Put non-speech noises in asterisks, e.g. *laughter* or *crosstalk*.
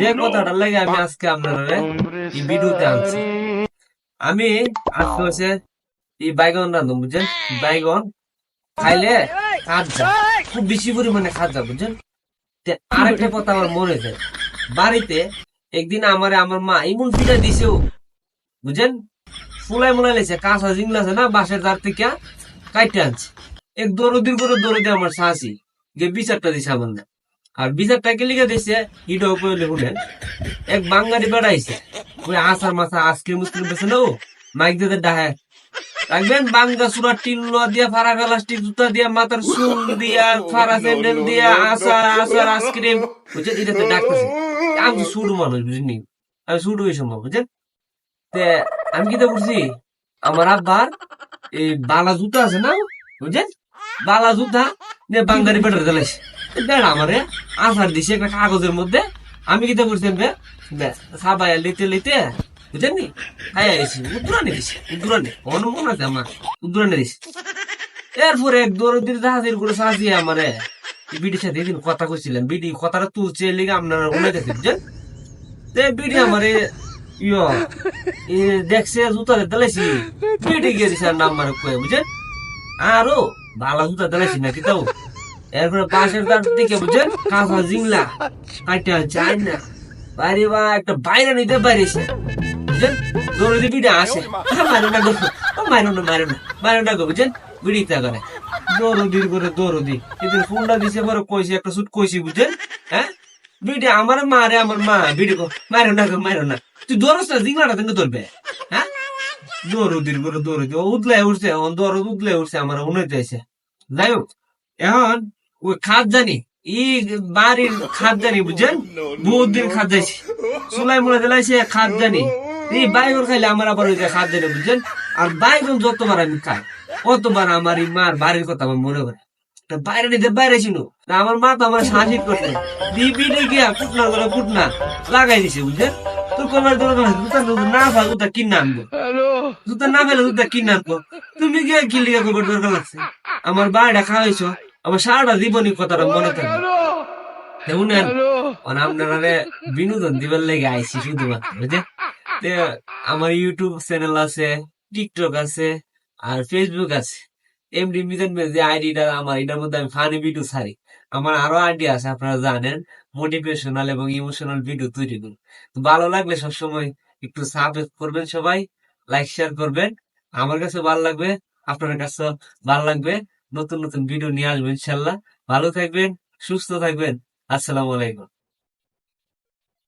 যে কথাটা লাগে আমি আজকে আপনারা এই ভিডিওতে আনছি। আমি আজকে হচ্ছে এই বাইগন রান্ধব বুঝছেন? বাইগন খাইলে যা খুব বেশি পরিমাণে যা বুঝছেন? আরেকটা কথা আমার মনে যায়। বাড়িতে একদিন আমারে, আমার মা এমন পিঠা দিছেও বুঝছেন? ফুলাই মুলাই লেছে, কাঁচা জিংলা আছে না বাসের দাঁড় থেকে কাইটে আনছে। এক দরদির করে দরদে আমার শাসি যে বিচারটা দিছে আমার না আর বিচারটা কে লিখে দিছে হিডো উপরে লিখুনেন এক বাঙালি বেড়াইছে। ওই আসার মাথা আইসক্রিম উস্ক্রিম বেছে না মাইক দিয়ে ডাহে রাখবেন বাঙ্গা সুরা টিন ফারা গালাস্টিক জুতা দিয়া, মাথার চুল দিয়া, ফারা স্যান্ডেল দিয়া আসার আসার আইসক্রিম। বুঝছেন? এটাতে ডাকতেছে। আমি তো মানুষ বুঝিনি আমি শুরু হয়েছি বুঝছেন? তে, আমি কি করছি আমার আব্বার এই বালা জুতা আছে না? বুঝছেন? বালা জুতা নিয়ে বাঙ্গারি বেটার দিলাইছে বেড়া আমারে আসার দিছে একটা কাগজের মধ্যে। আমি কিতা করছি বে সাবাই লিতে লিতে বুঝছেন নি হাই আইছি, উদ্দুরানি দিছে, উদ্দুরানি। অন মনে আছে আমার? উদ্দুরানি দিছে। এরপরে এক দৌড় দিন জাহাজের করে সাজিয়ে আমারে বিডির সাথে এদিন কথা কইছিলেন। বিডি কথাটা তুলছে লিগে আপনারা উনে গেছে বুঝছেন তে বিডি আমারে, ইয়ো, এ দেখছে জুতা দিলাইছি। বিডি আর নাম মারে কয়ে বুঝছেন আরও ভালো জুতা দিলাইছি নাকি তাও? এরপরে পাশের *laughs* তার দিকে বুঝছেন কাঁচা জিংলা। কাইটা যায় না। বা একটা বাইরে নিতে পারিস বুঝছেন? দৌড়ে দিয়ে বিডি আসে মারো না গো। মারো না মারো না। মারো না গো বুঝছেন? বিড়ি তা করে। করে এদিন ফোনটা দিছে পরে কইছি একটা সুট কইছি বুঝছেন? হ্যাঁ? বিডি আমার মারে আমার মা। বিডি কো মারো না গো মারো না। তুই দৌড়স না জিংলাটা তুমি ধরবে? হ্যাঁ? দৌড়ো দির করে দৌড়ো দি। ও উদলাই উঠছে এখন দৌড় উদলাই উঠছে আমার উন্নতি হয়েছে যাই হোক এখন ওই খাদ জানি ই বাড়ির খাদ জানি বুঝছেন? বহুত দিন খাদ যাইছি চুলাই মুলাই দিলাইছে খাদ জানি এই বাইগন খাইলে আমার আবার ওই যে খাদ জানি বুঝছেন? আর বাইগন যতবার আমি খাই অতবার আমার এই মার বাড়ির কথা আমার মনে করে বাইরে নিতে বাইরে ছিল আমার মা তো আমার সাহায্য করতে দিবিনে গিয়া কুটনা করে কুটনা লাগাই দিছে বুঝছেন? তোর কোনার দোকান জুতা না ভাগ জুতা কিনে আনব। জুতা না ফেলে জুতা কিনে আনব। তুমি গিয়ে কি লিগা দরকার লাগছে আমার বাড়িটা খাওয়াইছো। আমার সারাটা জীবনী কথাটা মনে থাকবে শুনেন আপনারা বিনোদন দিবার লেগে আইসি শুধুমাত্র আমার ইউটিউব চ্যানেল আছে টিকটক আছে আর ফেসবুক আছে। এমডি মিজান যে আইডিটা আমার এটার মধ্যে আমি ফানি ভিডিও ছাড়ি। আমার আরও আইডি আছে আপনারা জানেন মোটিভেশনাল এবং ইমোশনাল ভিডিও তৈরি করুন ভালো লাগলে সবসময় একটু সাবস্ক্রাইব করবেন সবাই লাইক শেয়ার করবেন। আমার কাছে ভালো লাগবে আপনার কাছে ভালো লাগবে। নতুন নতুন ভিডিও নিয়ে আসব ইনশাল্লাহ। ভালো থাকবেন সুস্থ থাকবেন। আসসালামু আলাইকুম।